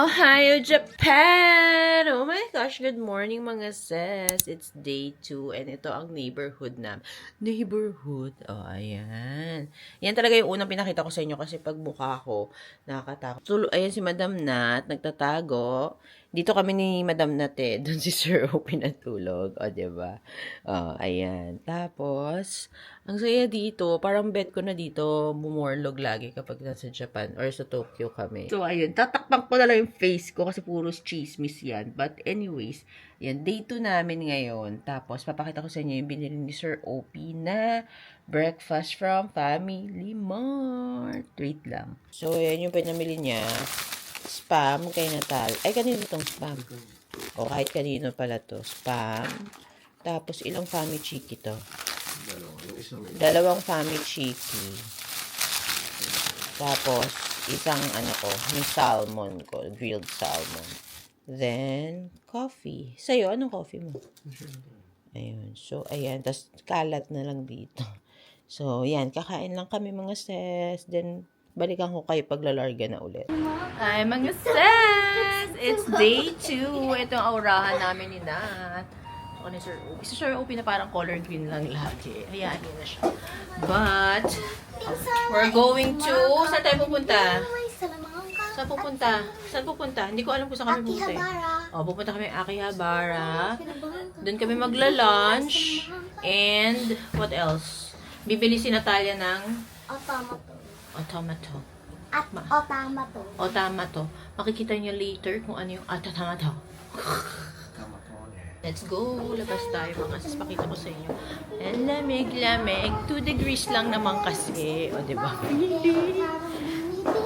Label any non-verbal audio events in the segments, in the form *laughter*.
Ohio, Japan! Oh my gosh, good morning mga sis. It's day 2 and ito ang neighborhood na. Neighborhood. Oh, ayan. Yan talaga yung unang pinakita ko sa inyo kasi pag mukha ko, nakakatakot. Tulo, ayan si Madam Nat, nagtatago. Dito kami ni Madam Nat eh. *laughs* Doon si Sir O pinatulog. O, oh, diba? Oh, ayan. Tapos, ang saya dito, parang bet ko na dito, bumorlog lagi kapag nasa Japan or sa Tokyo kami. So, ayun. Tatakpan ko na lang yung face ko kasi puro chismis yan. But anyways, yan. Day 2 namin ngayon. Tapos, papakita ko sa inyo yung binili ni Sir OP na breakfast from Family Mart. Wait lang. So, yan yung pinamili niya. Spam kay Natal. Ay, kanino itong spam? O, kahit kanino pala to. Spam. Tapos, ilang family chiki to? Dalawang family chiki. Tapos, isang ano ko, yung salmon ko, grilled salmon. Then, coffee. Sa'yo, anong coffee mo? Ayun. So, ayan. Tapos, kalat na lang dito. So, yan. Kakain lang kami mga sis. Then, balikan ko kayo paglalarga na ulit. Hi mga sis! It's day 2. Ito ang aurahan namin ni Nat. Ako ni Sir Opie. Si Sir Opie na parang color green lang lagi. Hayaan niyo na siya. But, we're going to... Saan tayo pupunta? Saan pupunta? Saan pupunta? Hindi ko alam kung saan kami pupunta. eh. Akihabara. Oh, pupunta kami Akihabara. Doon kami magla-lunch. And, what else? Bibili si Natalia ng Automato. automato. At Ma- automato. O tama to. Makikita niyo later kung ano yung atatato. Let's go. Labas tayo mga sis. Pakita ko sa inyo. Ang lamig, lamig. 2 degrees lang naman kasi. O, di ba?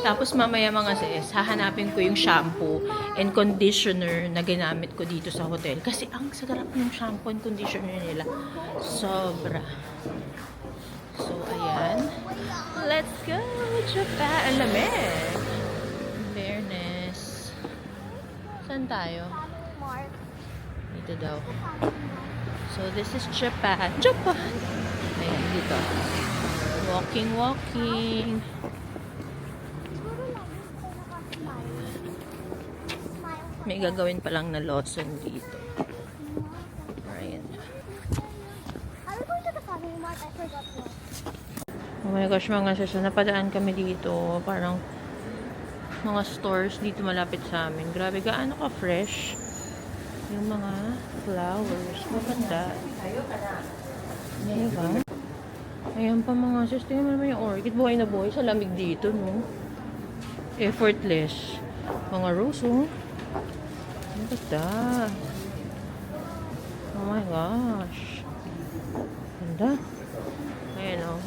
Tapos mamaya mga sis, hahanapin ko yung shampoo and conditioner na ginamit ko dito sa hotel. Kasi ang sarap ng shampoo and conditioner nila. Sobra. So, ayan. Let's go, Japan. Ang lamig. Fairness. Saan tayo? Dito daw. So, this is Japan. Japan! Ayan, dito. Walking, walking. May gagawin pa lang na Lawson dito. Ayan. Are we going to the family mart? I forgot what. Oh my gosh, mga sasa, napadaan kami dito. Parang mga stores dito malapit sa amin. Grabe, gaano ka fresh. Yung mga flowers. Maganda. Diba? Ayan pa mga sis. Tingnan mo naman yung orchid. Buhay na buhay sa lamig dito, no? Effortless. Mga rose, oh. Ang ganda. Oh my gosh. Ganda. O.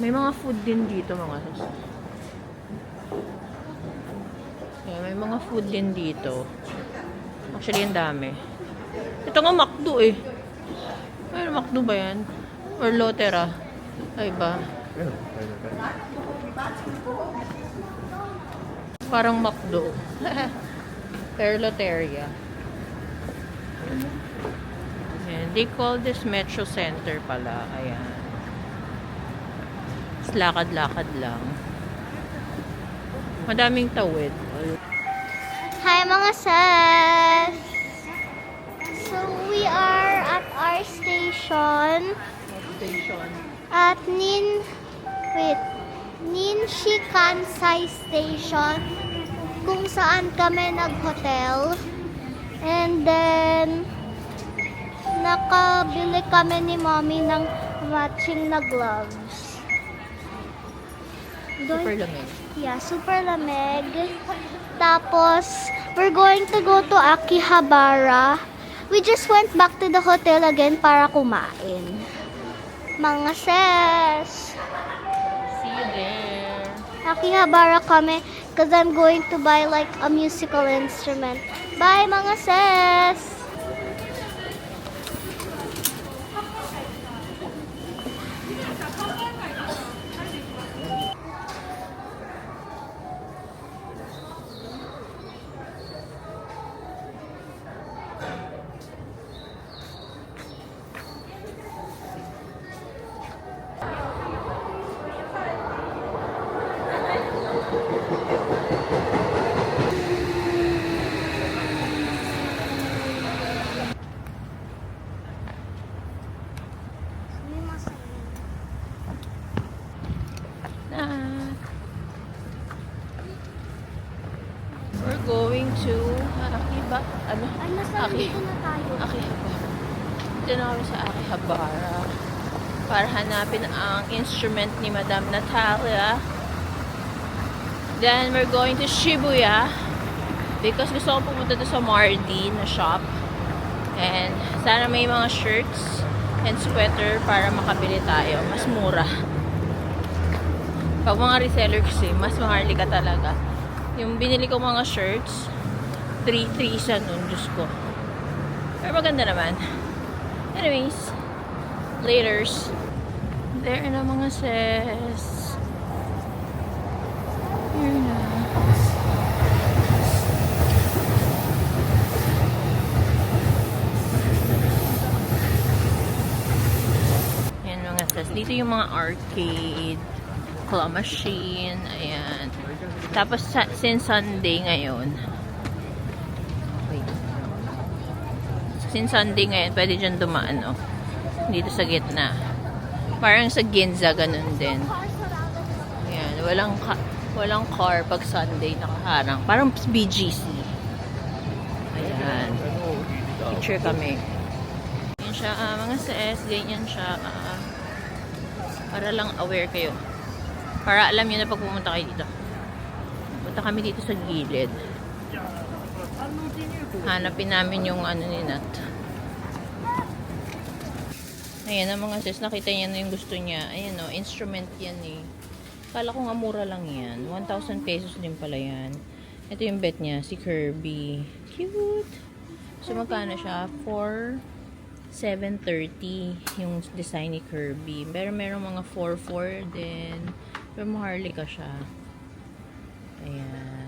May mga food din dito mga sis. Ayan, may mga food din dito. Actually, ang dami. Ito nga McDo eh. Ay, McDo ba yan? Or Lotera? Ay ba? Parang McDo. *laughs* Pero Loteria. Ayan. They call this Metro Center pala. Ayan. Lakad-lakad lang. Madaming tawid. Hi mga sis! So we are at our station Station. at Nin wait Ninshikansai Station kung saan kami nag-hotel and then nakabili kami ni mommy ng matching na gloves. Super lamig. Yeah, super lamig. Tapos, we're going to go to Akihabara. We just went back to the hotel again para kumain. Mga ses. See you there. Akihabara kami because I'm going to buy like a musical instrument. Bye mga ses! Ano? Ay, nasa Aki. dito na tayo. Akihabara. Dito na kami sa Akihabara para hanapin ang instrument ni Madam Natalia. Then, we're going to Shibuya because gusto ko pumunta doon sa Mardi na shop. And sana may mga shirts and sweater para makabili tayo. Mas mura. Pag mga reseller kasi, mas maharli ka talaga. Yung binili ko mga shirts, 3-3 sa nun, Diyos ko. Pero maganda naman. Anyways, laters. There na mga sis. Here na. Yan mga sis. Dito yung mga arcade, claw machine, ayan. Tapos since Sunday ngayon, Since Sunday ngayon, pwede dyan dumaan, oh. Dito sa gitna. Parang sa Ginza, ganun din. Ayan, walang ka walang car pag Sunday nakaharang. Parang BGC. Ayan. Picture kami. Yan siya, ah, mga sis, ganyan siya. ah, para lang aware kayo. Para alam nyo na pag pumunta kayo dito. Punta kami dito sa gilid. Hanapin namin yung ano ni Nat. Ayan ang mga sis, nakita niya na yung gusto niya. Ayan o, instrument yan eh. Kala ko nga mura lang yan. 1,000 pesos din pala yan. Ito yung bet niya, si Kirby. Cute! So, magkano siya? For 730 yung design ni Kirby. Pero meron mga 4-4 din. Pero maharli ka siya. Ayan.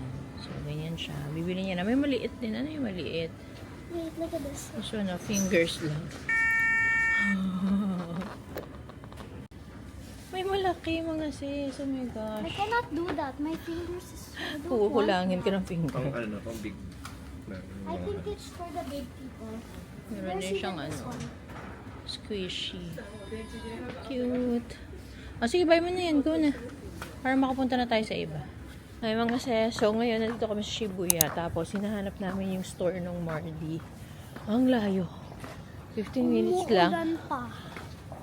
So, ganyan siya. Bibili niya na. May maliit din. Ano yung maliit? Wait, look at this. One, ah, fingers lang. *laughs* May malaki mga sis. Oh my I gosh. cannot do that. My fingers is... I don't want Kukulangin ka that. ng finger. Pang ano, pang big. I think it's for the big people. Meron din siyang ano, squishy. Cute. O sige, buy mo na yan. Go na. Para makapunta na tayo sa iba. Ay mga sis. So ngayon, nandito kami sa Shibuya. Tapos, hinahanap namin yung store ng Mardi. Ang layo. 15 minutes lang. Umuulan pa.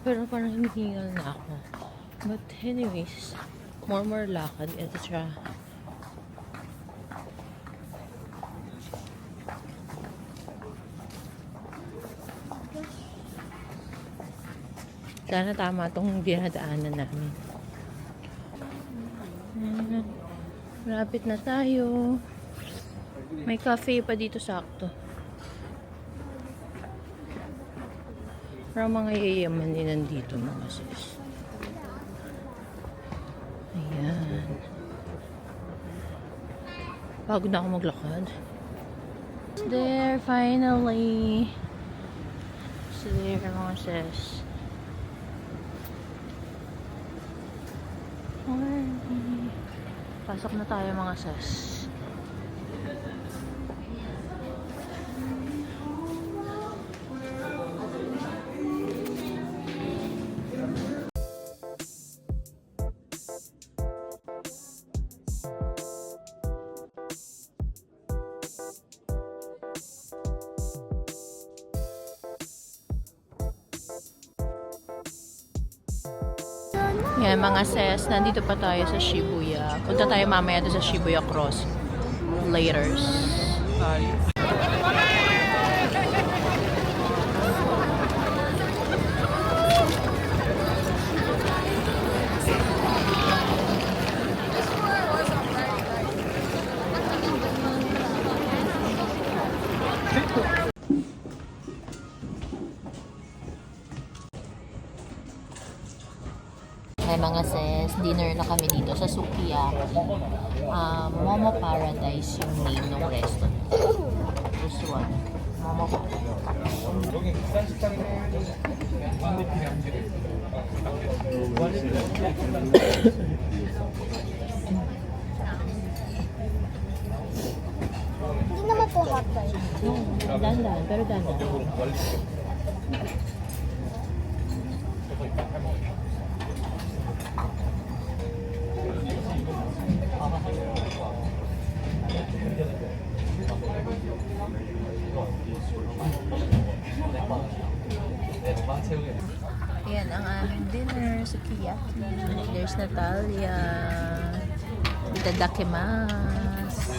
Pero parang hinihingal na ako. But anyways, more more lakad. Ito siya. Sana tama itong dinadaanan namin. Ayan. Malapit na tayo. May cafe pa dito sakto. Parang mga yayaman din nandito mga sis. Ayan. Pagod na ako maglakad. There, finally. It's there, mga sis. Alright. Pasok na tayo mga sis. Yan mga sis, nandito pa tayo sa Shibuya. Punta tayo mamaya doon sa Shibuya Cross. Laters. Ay mga sis, dinner na kami dito sa Sukiyaki. Um, Momo Paradise yung name ng restaurant. This one. Momo Paradise. Hindi naman po hot dog. No, dandan, pero dandan. Ayan ang aming dinner. Sukiyaki. There's Natalia. Itadakimasu.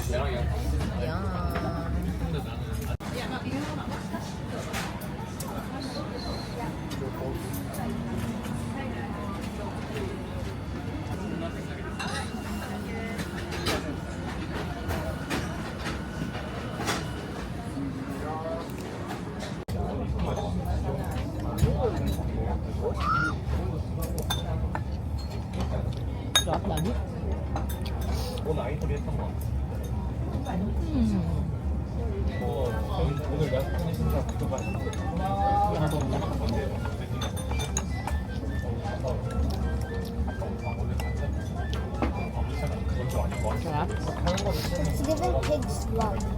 pig's blood.